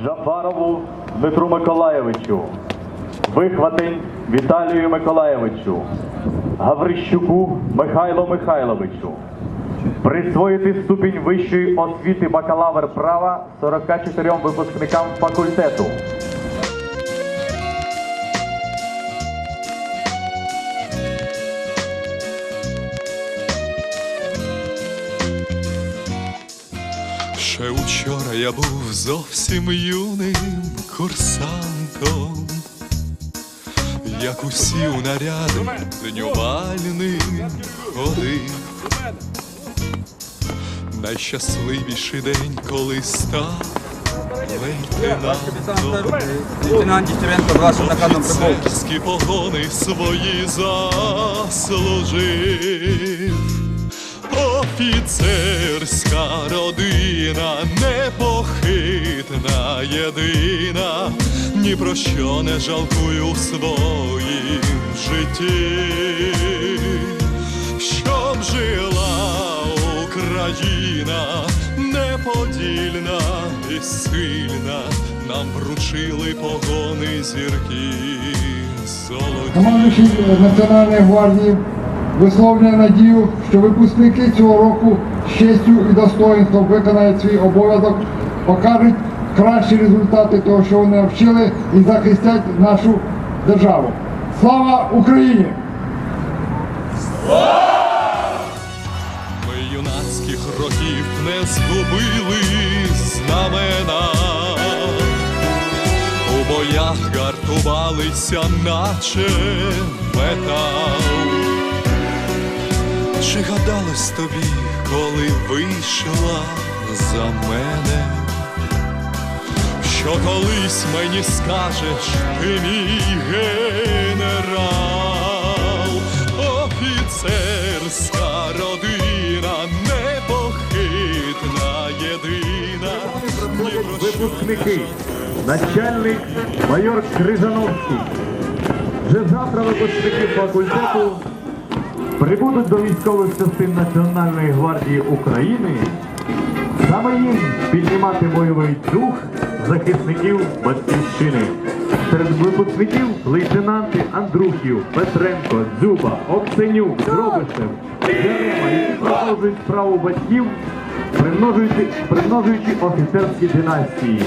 Джафарову Дмитру Миколаєвичу, Вихватень Віталію Миколаєвичу, Гаврищуку Михайлу Михайловичу, присвоїти ступінь вищої освіти бакалавр права 44 випускникам факультету. Ще учора я був зовсім юним курсантом, як усі у наряди днювальним ходив. Найщасливіший день, коли став лейтенантом. Лейтенант Дігтяренко, вашим наказом прибув. Офіцерські погони свої заслужив. Офіцерська родина непохитна єдина, ні про що не жалкую в своїм житті, щоб жила Україна неподільна і сильна, нам вручили погони зірки золоті. Командуючий Національної гвардії висловлює надію, що випускники цього року з честю і достоинством виконають свій обов'язок, покажуть кращі результати того, що вони навчили, і захистять нашу державу. Слава Україні! Ми юнацьких років не згубили знамена, у боях гартувалися, наче метал. Чи гадалось тобі, коли вийшла за мене? Що колись мені скажеш ти мій генерал, офіцерська родина, непохитна єдина. Випускники, начальник майор Крижановський. Вже завтра випускники факультету прибудуть до військових частин Національної гвардії України. Саме їм піднімати бойовий дух захисників батьківщини. Серед випускників лейтенанти Андрухів, Петренко, Дзюба, Оксенюк, Дробишев, Ярема, які продовжують справу батьків, примножуючи, примножуючи офіцерські династії.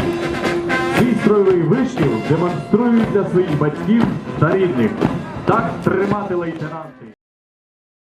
Свій строєвий вишкіл демонструють для своїх батьків та рідних. Так тримати лейтенанти.